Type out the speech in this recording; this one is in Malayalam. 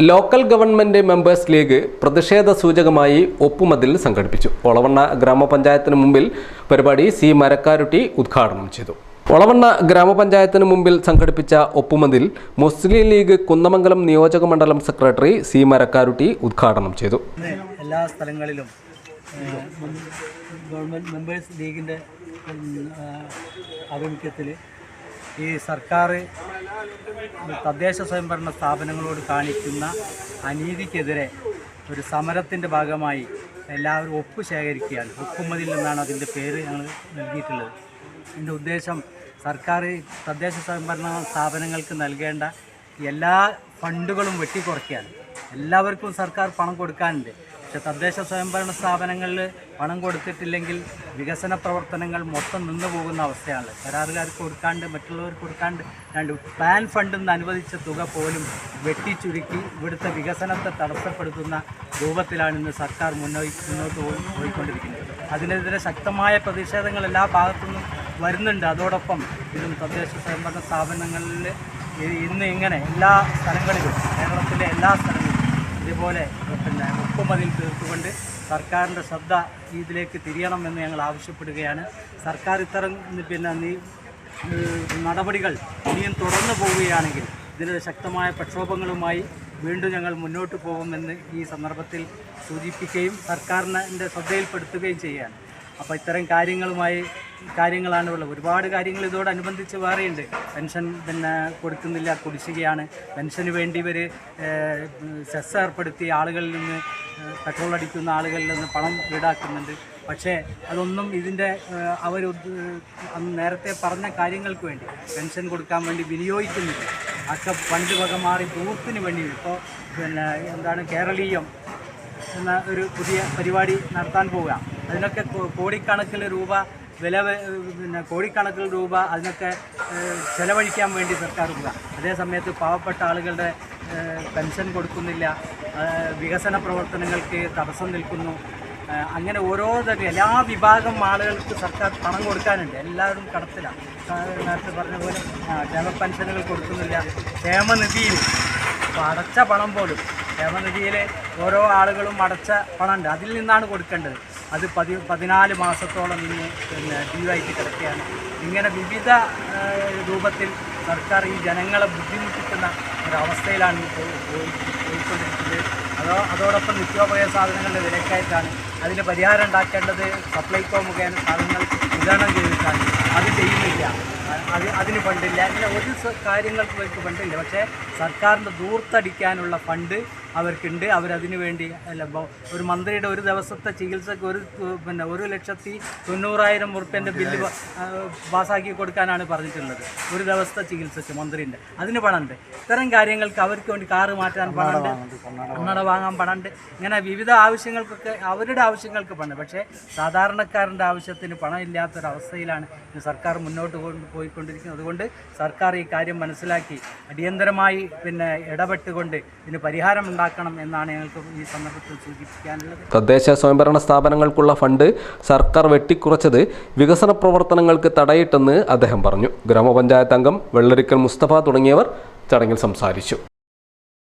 ലോക്കൽ ഗവൺമെന്റ് മെമ്പേഴ്സ് ലീഗ് പ്രതിഷേധ സൂചകമായി ഒപ്പുമതിൽ സംഘടിപ്പിച്ചു. ഒളവണ്ണ ഗ്രാമപഞ്ചായത്തിന് മുമ്പിൽ പരിപാടി സി മരക്കാരുട്ടി ഉദ്ഘാടനം ചെയ്തു. ഒളവണ്ണ ഗ്രാമപഞ്ചായത്തിന് മുമ്പിൽ സംഘടിപ്പിച്ച ഒപ്പുമതിൽ മുസ്ലിം ലീഗ് കുന്നമംഗലം നിയോജക മണ്ഡലം സെക്രട്ടറി സി മരക്കാരുട്ടി ഉദ്ഘാടനം ചെയ്തു. എല്ലാ സ്ഥലങ്ങളിലും ഗവൺമെന്റ് മെമ്പേഴ്സ് ലീഗിന്റെ ആഭിമുഖ്യത്തിൽ ഈ സർക്കാർ തദ്ദേശ സ്വയംഭരണ സ്ഥാപനങ്ങളോട് കാണിക്കുന്ന അനീതിക്കെതിരെ ഒരു സമരത്തിന്റെ ഭാഗമായി എല്ലാവരും ഒപ്പ് ശേഖരിക്കുകയാണ്. ഒപ്പുമതിൽ നിന്നാണ് അതിന്റെ പേര് ഞങ്ങൾ നൽകിയിട്ടുള്ളത്. എന്റെ ഉദ്ദേശം സർക്കാർ തദ്ദേശ സ്വയംഭരണ സ്ഥാപനങ്ങൾക്ക് നൽകേണ്ട എല്ലാ ഫണ്ടുകളും വെട്ടിക്കുറയ്ക്കുകയാണ്. എല്ലാവർക്കും സർക്കാർ പണം കൊടുക്കാനുണ്ട്. പക്ഷെ തദ്ദേശ സ്വയംഭരണ സ്ഥാപനങ്ങളിൽ പണം കൊടുത്തിട്ടില്ലെങ്കിൽ വികസന പ്രവർത്തനങ്ങൾ മൊത്തം നിന്നു പോകുന്ന അവസ്ഥയാണ് കരാറുകാർക്ക് കൊടുക്കാണ്ട് മറ്റുള്ളവർക്ക് കൊടുക്കാണ്ട് രണ്ട് പ്ലാൻ ഫണ്ടിൽ നിന്ന് അനുവദിച്ച തുക പോലും വെട്ടിച്ചുരുക്കി ഇവിടുത്തെ വികസനത്തെ തടസ്സപ്പെടുത്തുന്ന രൂപത്തിലാണ് ഇന്ന് സർക്കാർ മുന്നോട്ട് മുന്നോട്ട് പോയി പോയിക്കൊണ്ടിരിക്കുന്നത്. അതിനെതിരെ ശക്തമായ പ്രതിഷേധങ്ങൾ എല്ലാ ഭാഗത്തുനിന്നും വരുന്നുണ്ട്. അതോടൊപ്പം ഇതും തദ്ദേശ സ്വയംഭരണ സ്ഥാപനങ്ങളിൽ ഇന്ന് ഇങ്ങനെ എല്ലാ സ്ഥലങ്ങളിലും കേരളത്തിലെ എല്ലാ സ്ഥലങ്ങളിലും ഇതുപോലെ പിന്നെ ഉപ്പുമതിൽ തീർത്തുകൊണ്ട് സർക്കാരിന്റെ ശ്രദ്ധ ഇതിലേക്ക് തിരിയണമെന്ന് ഞങ്ങൾ ആവശ്യപ്പെടുകയാണ്. സർക്കാർ ഇത്തരം പിന്നെ നീ നടപടികൾ ഇനിയും തുടർന്നു പോവുകയാണെങ്കിൽ ഇതിന് ശക്തമായ പ്രക്ഷോഭങ്ങളുമായി വീണ്ടും ഞങ്ങൾ മുന്നോട്ട് പോകുമെന്ന് ഈ സന്ദർഭത്തിൽ സൂചിപ്പിക്കുകയും സർക്കാരിന്റെ ശ്രദ്ധയിൽപ്പെടുത്തുകയും ചെയ്യുകയാണ്. അപ്പോൾ ഇത്തരം കാര്യങ്ങളുമായി കാര്യങ്ങളാണ് ഉള്ളത് ഒരുപാട് കാര്യങ്ങൾ ഇതോടനുബന്ധിച്ച് വേറെയുണ്ട്. പെൻഷൻ പിന്നെ കൊടുക്കുന്നില്ല കുടിശ്ശികയാണ്. പെൻഷന് വേണ്ടി ഇവർ സെസ് ഏർപ്പെടുത്തി ആളുകളിൽ നിന്ന് പെട്രോൾ അടിക്കുന്ന ആളുകളിൽ നിന്ന് പണം ഈടാക്കുന്നുണ്ട്. പക്ഷേ അതൊന്നും ഇതിന്റെ അവർ നേരത്തെ പറഞ്ഞ കാര്യങ്ങൾക്ക് വേണ്ടി പെൻഷൻ കൊടുക്കാൻ വേണ്ടി വിനിയോഗിക്കുന്നില്ല. ഒക്കെ പണ്ട് വക മാറി ബൂത്തിന് വേണ്ടി ഇപ്പോൾ പിന്നെ എന്താണ് കേരളീയം എന്ന ഒരു പുതിയ പരിപാടി നടത്താൻ പോവുക. അതിനൊക്കെ കോടിക്കണക്കിന് രൂപ വില പിന്നെ കോടിക്കണക്കിന് രൂപ അതിനൊക്കെ ചെലവഴിക്കാൻ വേണ്ടി സർക്കാർ പോവുക അതേ സമയത്ത് പാവപ്പെട്ട ആളുകളുടെ പെൻഷൻ കൊടുക്കുന്നില്ല വികസന പ്രവർത്തനങ്ങൾക്ക് തടസ്സം നിൽക്കുന്നു. അങ്ങനെ ഓരോ തരം എല്ലാ വിഭാഗം ആളുകൾക്ക് സർക്കാർ പണം കൊടുക്കാനുണ്ട്. എല്ലാവരും കടത്തിലാണ് നേരത്തെ പറഞ്ഞ പോലെ ക്ഷേമ പെൻഷനുകൾ കൊടുക്കുന്നില്ല. ക്ഷേമനിധിയിൽ അടച്ച പണം പോലും ക്ഷേമനിധിയിൽ ഓരോ ആളുകളും അടച്ച പണമുണ്ട്. അതിൽ നിന്നാണ് കൊടുക്കേണ്ടത്. അത് പതി പതിനാല് മാസത്തോളം ഇന്ന് പിന്നെ ഡ്യൂവായിട്ട് കിടക്കുകയാണ്. ഇങ്ങനെ വിവിധ രൂപത്തിൽ സർക്കാർ ഈ ജനങ്ങളെ ബുദ്ധിമുട്ടിക്കുന്ന ഒരവസ്ഥയിലാണ് പോയിക്കൊണ്ടിരിക്കുന്നത്. അതോ അതോടൊപ്പം നിത്യോപയോഗ സാധനങ്ങളുടെ വിലക്കയറ്റാണ്. അതിന് പരിഹാരം ഉണ്ടാക്കേണ്ടത് സപ്ലൈകോ മുഖേന സാധനങ്ങൾ വിതരണം ചെയ്തിട്ടാണ്. അത് ചെയ്യുന്നില്ല. അത് അതിന് ഫണ്ടില്ല. ഇങ്ങനെ ഒരു കാര്യങ്ങൾക്ക് ഇവർക്ക് ഫണ്ടില്ല. പക്ഷേ സർക്കാരിന്റെ ദൂർത്തടിക്കാനുള്ള ഫണ്ട് അവർക്കുണ്ട്. അവരതിനു വേണ്ടി അല്ല ഒരു മന്ത്രിയുടെ ഒരു ദിവസത്തെ ചികിത്സക്ക് ഒരു പിന്നെ ഒരു ലക്ഷത്തി തൊണ്ണൂറായിരം ഉറുപ്പ്യന്റെ ബില്ല് പാസ്സാക്കി കൊടുക്കാനാണ് പറഞ്ഞിട്ടുള്ളത്. ഒരു ദിവസത്തെ ചികിത്സക്ക് മന്ത്രിന്റെ അതിന് പണമുണ്ട് ഇത്തരം കാര്യങ്ങൾക്ക് അവർക്ക് വേണ്ടി കാറ് മാറ്റാൻ പണമുണ്ട് കണ്ണട വാങ്ങാൻ പണമുണ്ട് ഇങ്ങനെ വിവിധ ആവശ്യങ്ങൾക്കൊക്കെ അവരുടെ ആവശ്യങ്ങൾക്ക് പണം പക്ഷേ സാധാരണക്കാരന്റെ ആവശ്യത്തിന് പണം ഇല്ലാത്തൊരവസ്ഥയിലാണ് സർക്കാർ മുന്നോട്ട് കൊണ്ട് പോയിക്കൊണ്ടിരിക്കുന്നത്. അതുകൊണ്ട് സർക്കാർ ഈ കാര്യം മനസ്സിലാക്കി അടിയന്തരമായി പിന്നെ ഇടപെട്ടുകൊണ്ട് ഇതിന് പരിഹാരം ഉണ്ടാക്കണം എന്നാണ് ഞങ്ങൾക്ക് ഈ സന്ദർഭത്തിൽ സൂചിപ്പിക്കാനുള്ളത്. തദ്ദേശ സ്വയംഭരണ സ്ഥാപനങ്ങൾക്കുള്ള ഫണ്ട് സർക്കാർ വെട്ടിക്കുറച്ചത് വികസന പ്രവർത്തനങ്ങൾക്ക് തടയിട്ടെന്ന് അദ്ദേഹം പറഞ്ഞു. ഗ്രാമപഞ്ചായത്ത് അംഗം വെള്ളരിക്കൽ മുസ്തഫ തുടങ്ങിയവർ ചടങ്ങിൽ സംസാരിച്ചു.